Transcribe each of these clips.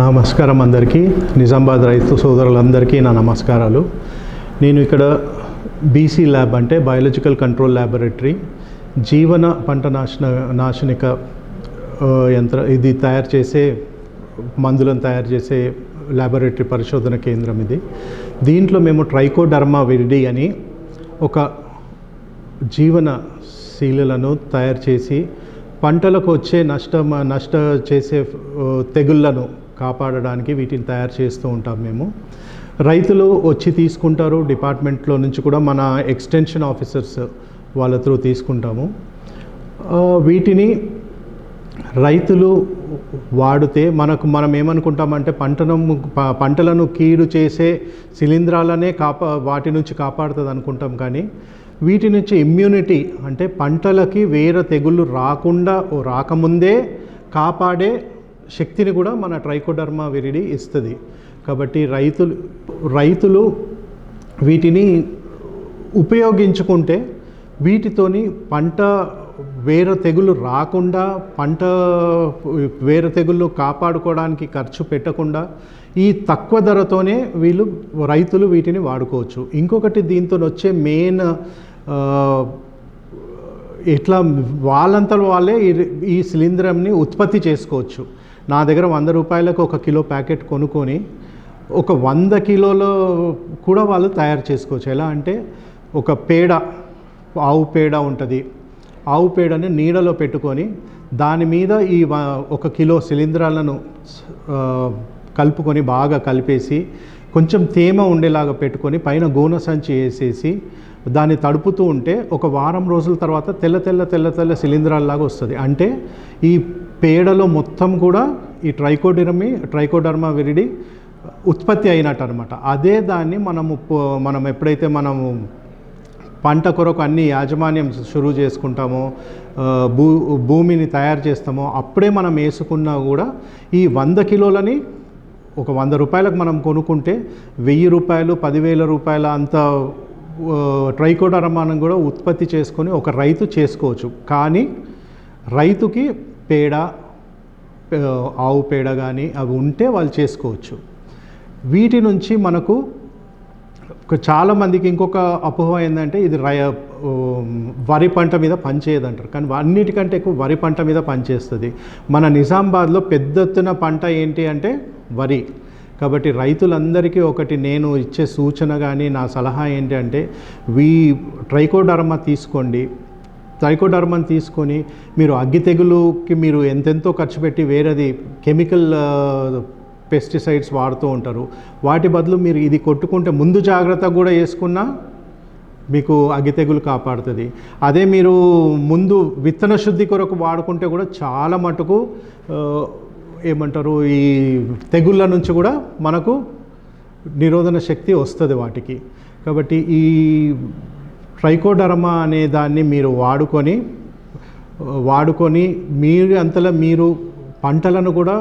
నమస్కారం అందరికీ నిజామాబాద్ రైతు సోదరులందరికీ నా నమస్కారాలు. నేను ఇక్కడ బీసీ ల్యాబ్ అంటే బయాలజికల్ కంట్రోల్ ల్యాబొరేటరీ జీవన పంట నాశన నాశనిక యంత్ర ఇది తయారు చేసే మందులను తయారు చేసే ల్యాబొరేటరీ పరిశోధన కేంద్రం ఇది. దీంట్లో మేము ట్రైకోడర్మా విరిడి అని ఒక జీవన శీలలను తయారు చేసి పంటలకు వచ్చే నష్టం నష్ట చేసే తెగుళ్ళను కాపాడడానికి వీటిని తయారు చేస్తూ ఉంటాం మేము. రైతులు వచ్చి తీసుకుంటారు. డిపార్ట్మెంట్లో నుంచి కూడా మన ఎక్స్టెన్షన్ ఆఫీసర్స్ వాళ్ళ త్రూ తీసుకుంటాము. వీటిని రైతులు వాడితే మనకు మనం ఏమనుకుంటామంటే పంటను పంటలను కీడు చేసే శిలీంధ్రాలనే కాపా వాటి నుంచి కాపాడుతుంది అనుకుంటాం కానీ వీటి నుంచి ఇమ్యూనిటీ అంటే పంటలకి వేరే తెగుళ్ళు రాకుండా రాకముందే కాపాడే శక్తిని కూడా మన ట్రైకోడర్మా విరిడి ఇస్తుంది. కాబట్టి రైతులు రైతులు వీటిని ఉపయోగించుకుంటే వీటితోని పంట వేరే తెగులు రాకుండా పంట వేరే తెగుళ్ళు కాపాడుకోవడానికి ఖర్చు పెట్టకుండా ఈ తక్కువ ధరతోనే వీళ్ళు రైతులు వీటిని వాడుకోవచ్చు. ఇంకొకటి దీంతో వచ్చే మెయిన్ ఇట్లా వాళ్ళంతలో వాళ్ళే ఈ- ఈ ఉత్పత్తి చేసుకోవచ్చు. నా దగ్గర వంద రూపాయలకు ఒక కిలో ప్యాకెట్ కొనుక్కొని ఒక వంద కిలోలో కూడా వాళ్ళు తయారు చేసుకోవచ్చు. ఎలా అంటే ఒక పేడ ఆవు పేడ ఉంటుంది. ఆవు పేడని నీడలో పెట్టుకొని దాని మీద ఈ ఒక కిలో శిలీంధ్రాలను కలుపుకొని బాగా కలిపేసి కొంచెం తేమ ఉండేలాగా పెట్టుకొని పైన గోన సంచి వేసేసి దాన్ని తడుపుతూ ఉంటే ఒక వారం రోజుల తర్వాత తెల్ల తెల్ల తెల్ల తెల్ల శిలీంధ్రాలలాగా వస్తుంది. అంటే ఈ పేడలో మొత్తం కూడా ఈ ట్రైకోడిరమి ట్రైకోడర్మా విరిడి ఉత్పత్తి అయినట్టు అనమాట అదే దాన్ని మనము మనం ఎప్పుడైతే మనము పంట కొరకు అన్ని యాజమాన్యం షురూ చేసుకుంటామో భూ భూమిని తయారు చేస్తామో అప్పుడే మనం వేసుకున్నా కూడా ఈ వంద కిలోలని ఒక వంద రూపాయలకు మనం కొనుక్కుంటే వెయ్యి రూపాయలు పదివేల రూపాయల అంత ట్రైకోడ రమానం కూడా ఉత్పత్తి చేసుకొని ఒక రైతు చేసుకోవచ్చు. కానీ రైతుకి పేడ ఆవు పేడ కానీ అవి ఉంటే వాళ్ళు చేసుకోవచ్చు. వీటి నుంచి మనకు చాలామందికి చాలా మందికి ఇంకొక అపోహ ఏంటంటే ఇది రయ వరి పంట మీద పనిచేయదు అంటారు కానీ అన్నిటికంటే ఎక్కువ వరి పంట మీద పనిచేస్తుంది. మన నిజామాబాద్లో పెద్ద ఎత్తున పంట ఏంటి అంటే వరి. కాబట్టి రైతులందరికీ ఒకటి నేను ఇచ్చే సూచన కానీ నా సలహా ఏంటంటే వీ ట్రైకోడర్మా తీసుకోండి. ట్రైకోడర్మాని తీసుకొని మీరు అగ్గి తెగులుకి మీరు ఎంతెంతో ఖర్చు పెట్టి వేరేది కెమికల్ పెస్టిసైడ్స్ వాడుతూ ఉంటారు. వాటి బదులు మీరు ఇది కొట్టుకుంటే ముందు జాగ్రత్త కూడా వేసుకున్నా మీకు అగ్గి తెగులు కాపాడుతుంది. అదే మీరు ముందు విత్తన శుద్ధి కొరకు వాడుకుంటే కూడా చాలా మటుకు ఏమంటారు ఈ తెగుళ్ళ నుంచి కూడా మనకు నిరోధన శక్తి వస్తుంది వాటికి. కాబట్టి ఈ ట్రైకోడర్మా అనే దాన్ని మీరు వాడుకొని వాడుకొని మీరు అంతలో మీరు పంటలను కూడా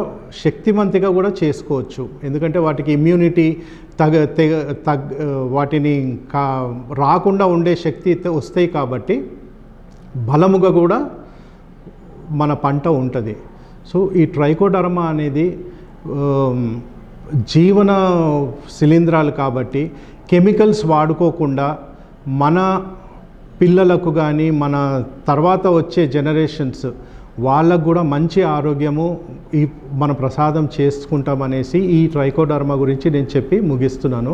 శక్తివంతిగా కూడా చేసుకోవచ్చు. ఎందుకంటే వాటికి ఇమ్యూనిటీ తగ తెగ తగ్ వాటిని కా రాకుండా ఉండే శక్తి వస్తాయి కాబట్టి బలముగా కూడా మన పంట ఉంటుంది. సో ఈ ట్రైకోడర్మా అనేది జీవన శిలీంధ్రాలు కాబట్టి కెమికల్స్ వాడుకోకుండా మన పిల్లలకు కానీ మన తర్వాత వచ్చే జనరేషన్స్ వాళ్ళకు కూడా మంచి ఆరోగ్యము ఈ మన ప్రసాదం చేసుకుంటామనేసి ఈ ట్రైకోడర్మా గురించి నేను చెప్పి ముగిస్తున్నాను.